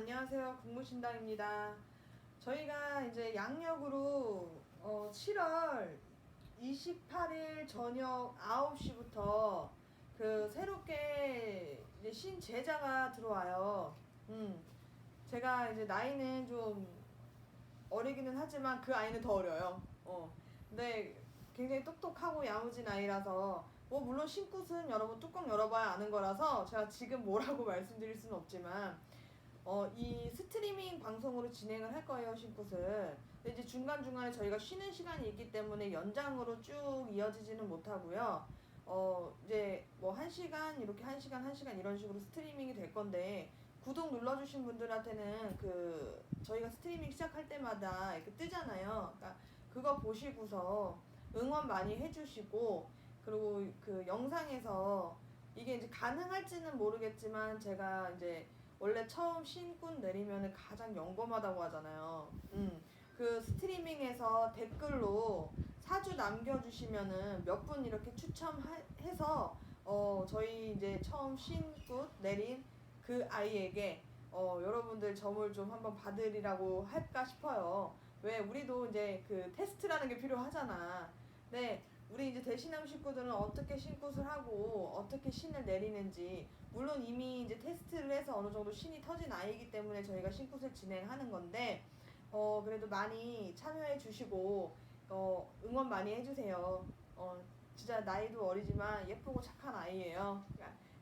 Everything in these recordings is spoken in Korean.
안녕하세요. 국무신당입니다. 저희가 이제 양력으로 어, 7월 28일 저녁 9시부터 그 새롭게 이제 신제자가 들어와요. 음. 제가 이제 나이는 좀 어리기는 하지만 그 아이는 더 어려요. 어. 근데 굉장히 똑똑하고 야무진 아이라서 뭐 물론 신굿은 여러분 뚜껑 열어봐야 아는 거라서 제가 지금 뭐라고 말씀드릴 수는 없지만 어, 이 스트리밍 방송으로 진행을 할 거예요, 신굿은. 근데 이제 중간중간에 저희가 쉬는 시간이 있기 때문에 연장으로 쭉 이어지지는 못하고요. 어, 이제 뭐 한시간 이렇게 한시간한시간 이런 식으로 스트리밍이 될 건데, 구독 눌러주신 분들한테는 그, 저희가 스트리밍 시작할 때마다 이렇게 뜨잖아요. 그러니까 그거 보시고서 응원 많이 해주시고, 그리고 그 영상에서 이게 이제 가능할지는 모르겠지만, 제가 이제 원래 처음 신꾼 내리면은 가장 영검하다고 하잖아요. 음. 그 스트리밍에서 댓글로 사주 남겨주시면은 몇 분 이렇게 추첨해서 어 저희 이제 처음 신꾼 내린 그 아이에게 어 여러분들 점을 좀 한번 받으리라고 할까 싶어요. 왜 우리도 이제 그 테스트라는 게 필요하잖아. 네, 우리 이제 대신함 식구들은 어떻게 신굿을 하고 어떻게 신을 내리는지 물론 이미 이제 테스트를 해서 어느 정도 신이 터진 아이기 때문에 저희가 신굿을 진행하는 건데 어 그래도 많이 참여해 주시고 어 응원 많이 해주세요. 어 진짜 나이도 어리지만 예쁘고 착한 아이예요.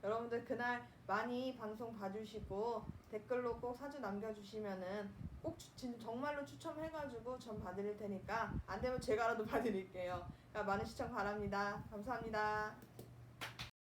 여러분들 그날 많이 방송 봐주시고 댓글로 꼭 사주 남겨주시면은 꼭 추, 진, 정말로 추첨해가지고 전 받을 테니까 안 되면 제가라도 봐드릴게요. 그러니까 많은 시청 바랍니다. 감사합니다.